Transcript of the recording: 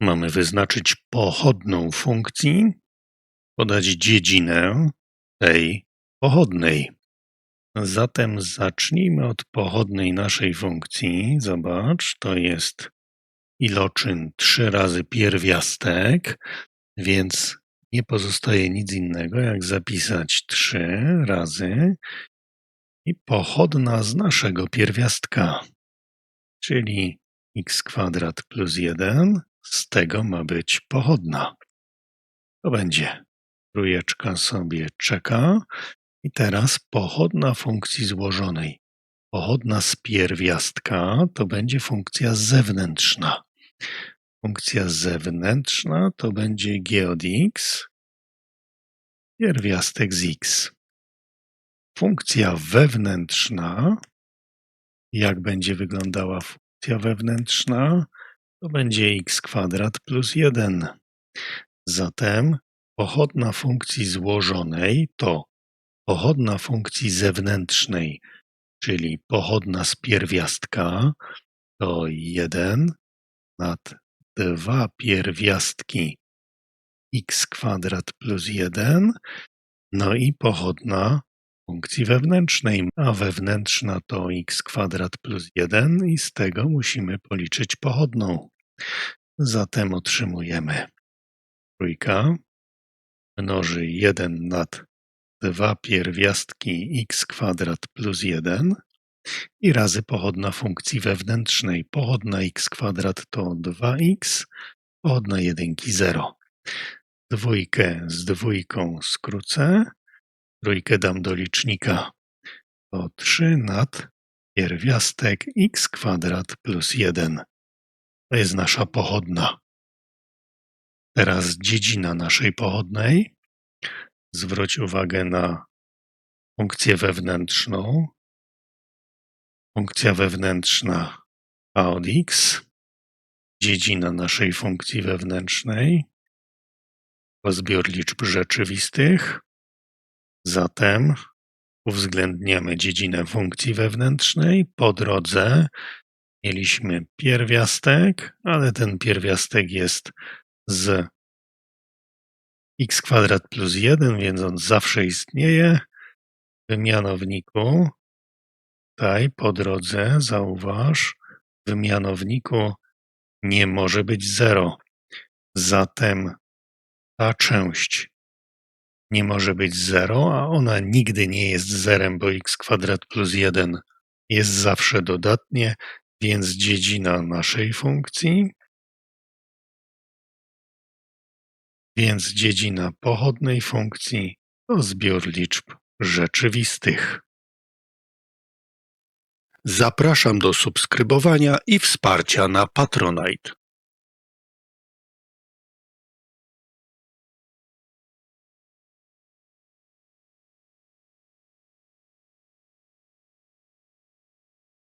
Mamy wyznaczyć pochodną funkcji, podać dziedzinę tej pochodnej. Zatem zacznijmy od pochodnej naszej funkcji. Zobacz, to jest iloczyn 3 razy pierwiastek, więc nie pozostaje nic innego, jak zapisać 3 razy i pochodna z naszego pierwiastka, czyli x kwadrat plus 1, z tego ma być pochodna. To będzie trójeczka sobie czeka i teraz pochodna funkcji złożonej. Pochodna z pierwiastka to będzie funkcja zewnętrzna. Funkcja zewnętrzna to będzie g od x, pierwiastek z x. Funkcja wewnętrzna, jak będzie wyglądała funkcja wewnętrzna, to będzie x kwadrat plus 1. Zatem pochodna funkcji złożonej to pochodna funkcji zewnętrznej, czyli pochodna z pierwiastka, to 1 nad 2 pierwiastki x kwadrat plus 1, no i pochodna funkcji wewnętrznej, a wewnętrzna to x kwadrat plus 1 i z tego musimy policzyć pochodną. Zatem otrzymujemy trójka mnoży 1 nad 2 pierwiastki x kwadrat plus 1 i razy pochodna funkcji wewnętrznej. Pochodna x kwadrat to 2x, pochodna jedynki 0. Dwójkę z dwójką skrócę, trójkę dam do licznika. To 3 nad pierwiastek x kwadrat plus 1. To jest nasza pochodna. Teraz dziedzina naszej pochodnej. Zwróć uwagę na funkcję wewnętrzną. Funkcja wewnętrzna a od x. Dziedzina naszej funkcji wewnętrznej to zbiór liczb rzeczywistych. Zatem uwzględniamy dziedzinę funkcji wewnętrznej. Po drodze mieliśmy pierwiastek, ale ten pierwiastek jest z x kwadrat plus 1, więc on zawsze istnieje. W mianowniku, tutaj po drodze, zauważ, w mianowniku nie może być 0. Zatem ta część nie może być 0, a ona nigdy nie jest zerem, bo x kwadrat plus 1 jest zawsze dodatnie, więc dziedzina naszej funkcji, więc dziedzina pochodnej funkcji to zbiór liczb rzeczywistych. Zapraszam do subskrybowania i wsparcia na Patronite.